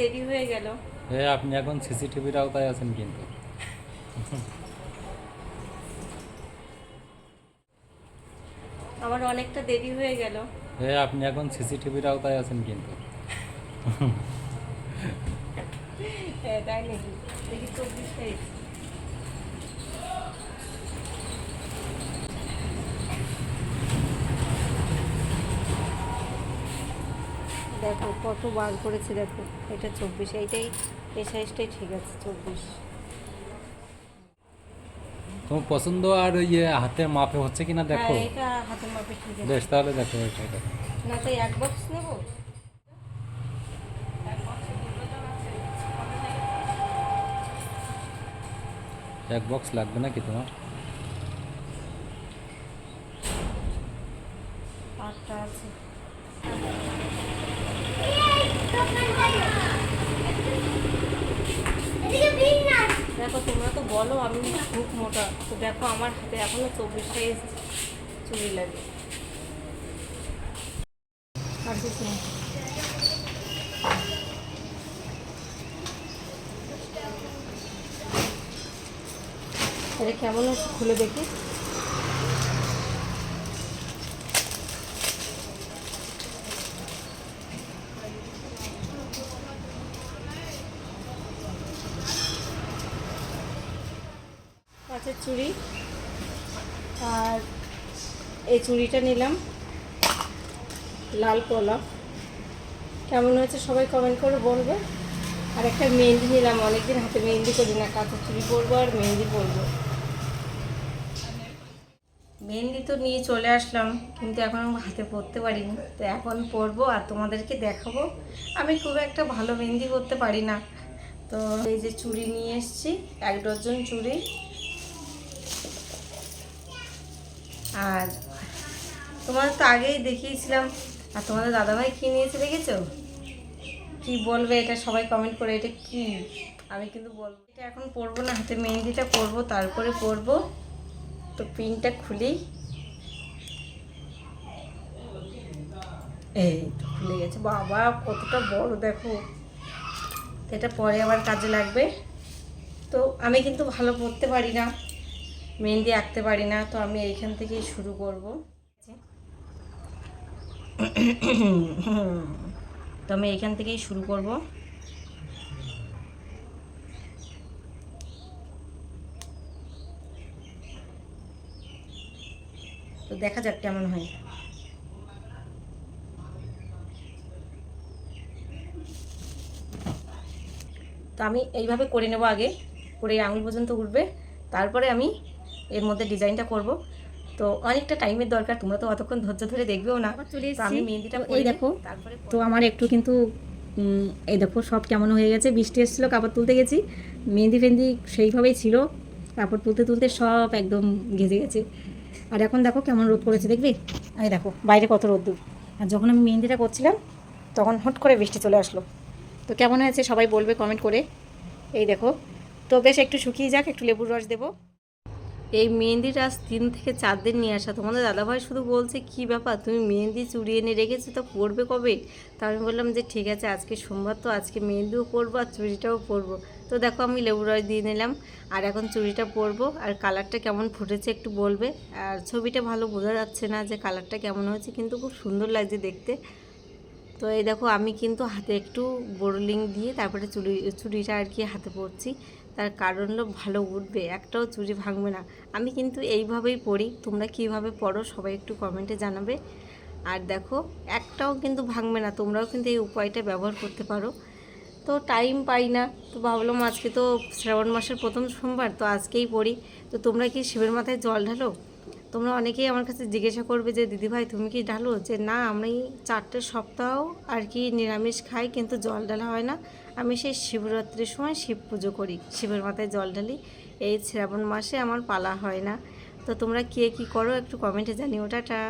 দেরি হয়ে গেল। হ্যাঁ আপনি এখন সিসিটিভির আওতায় আছেন কিন্তু। আমার অনেকটা দেরি হয়ে গেল। হ্যাঁ আপনি এখন সিসিটিভির আওতায় আছেন কিন্তু। হ্যাঁ তাই নাকি? দেখি চব্বিশ তারিখ। দেখো কত বার করেছে দেখো। এটা চব্বিশ এইটাই এই সাইজটাই ঠিক আছে চব্বিশ। তোমার পছন্দ আর ইয়ে হাতে মাপে হচ্ছে কিনা দেখো। হ্যাঁ এটা হাতের মাপে ঠিক আছে। বেশ তাহলে দেখো এটা। না এক বক্স নেব? এক বক্স লাগবে নাকি তোমার? আটটা আছে। দেখো, তোমরা তো বলো, আমি খুব মোটা। তো দেখো, আমার হাতে এখনও চব্বিশ সাইজ চুরি লাগে। আর, কেমন আছে? খুলে দেখি। কাঁচের চুড়ি। আর এই চুড়িটা নিলাম। লাল কলা কেমন হয়েছে সবাই কমেন্ট করে বলবে। আর একটা মেহেন্দি নিলাম, অনেকদিন হাতে মেহেন্দি করি না, কাঁচের চুড়ি পরবো আর মেহেন্দি পরবো। মেহেন্দি তো নিয়ে চলে আসলাম, কিন্তু এখন হাতে পরতে পারিনি। তো এখন পরবো আর তোমাদেরকে দেখাবো। আমি খুব একটা ভালো মেহেন্দি করতে পারি না। তো এই যে চুড়ি নিয়ে এসেছি, এক ডজন চুড়ি। আর তোমাদের তো আগেই দেখিয়েছিলাম। আর তোমাদের দাদাভাই কী নিয়েছে দেখেছ? কি বলবে এটা সবাই কমেন্ট করে, এটা কি? আমি কিন্তু বলব। এটা এখন পরবো না, হাতে মেহেন্দিটা পরবো, তারপরে পরবো। তো পিনটা খুলি। এই তো খুলে গেছে। বাবা, কতটা বড়, দেখো। এটা পরে আবার কাজে লাগবে। তো আমি কিন্তু ভালো পড়তে পারি না। মেহেন্দি আঁকতে পারি না, তো আমি এইখান থেকেই শুরু করব। তো আমি এইখান থেকেই শুরু করব। তো দেখা যাক কেমন হয়। তো আমি এইভাবে করে নেব আগে, করে আঙুল পর্যন্ত উঠবে তারপরে আমি এর মধ্যে ডিজাইনটা করব। তো অনেকটা টাইমের দরকার তোমরা তো অতক্ষণ ধৈর্য ধরে দেখবেও না। আমি মেহেন্দিটা এই দেখো তারপরে তো আমার একটু কিন্তু এই দেখো সব কেমন হয়ে গেছে। বৃষ্টি এসেছিল কাপড় তুলতে গেছি। মেহেন্দি ফেন্দি সেইভাবেই ছিল। কাপড় তুলতে তুলতে সব একদম ঘেজে গেছে। আর এখন দেখো কেমন রোদ করেছে দেখবি? এই দেখো বাইরে কত রোদ্দুর। আর যখন আমি মেহেন্দিটা করছিলাম তখন হট করে বৃষ্টি চলে আসলো। তো কেমন হয়েছে সবাই বলবে কমেন্ট করে। এই দেখো তো বেশ একটু শুকিয়ে যাক একটু লেবুর রস দেবো। এই মেহেন্দিটা আজ তিন থেকে চার দিন নিয়ে আসা। তোমাদের দাদাভাই শুধু বলছে, কি ব্যাপার? তুমি মেহেন্দি চুড়িয়ে এনে রেখেছো, তো পরবে কবে? তা আমি বললাম যে, ঠিক আছে, আজকে সোমবার তো, আজকে মেহেন্দিও পরবো আর চুড়িটাও পরবো। তো দেখো, আমি লেবু রস দিয়ে নিলাম, আর এখন চুড়িটা পরবো, আর কালারটা কেমন ফুটেছে একটু বলবে। আর ছবিটা ভালো বোঝা যাচ্ছে না যে, কালারটা কেমন হয়েছে, কিন্তু খুব সুন্দর লাগছে দেখতে। তো এই দেখো, আমি কিন্তু হাতে একটু বোরলিং দিয়ে তারপরে চুড়ি, চুড়িটা আর কি হাতে পরছি। তার কারণ হলো ভালো উঠবে, একটাও চুরি ভাঙবে না। আমি কিন্তু এইভাবেই পড়ি, তোমরা কীভাবে পড়ো সবাই একটু কমেন্টে জানাবে। আর দেখো, একটাও কিন্তু ভাঙবে না, তোমরাও কিন্তু এই উপায়টা ব্যবহার করতে পারো। তো টাইম পাই না, তো ভাবলাম আজকে তো শ্রাবণ মাসের প্রথম সোমবার, তো আজকেই পড়ি। তো তোমরা কি শিবের মাথায় জল ঢালো? তোমরা অনেকেই আমার কাছে জিজ্ঞাসা করবে যে দিদিভাই তুমি কি ঢালো? যে, না, আমি চারটে সপ্তাহ আর কি নিরামিষ খাই, কিন্তু জল ঢালা হয় না। আমি সেই শিবরাত্রির সময় শিব পুজো করি। শিবের মাথায় জল ঢালি। এই শ্রাবণ মাসে আমার পালা হয় না। তো তোমরা কে কী করো একটু কমেন্টে জানিও। টাটা।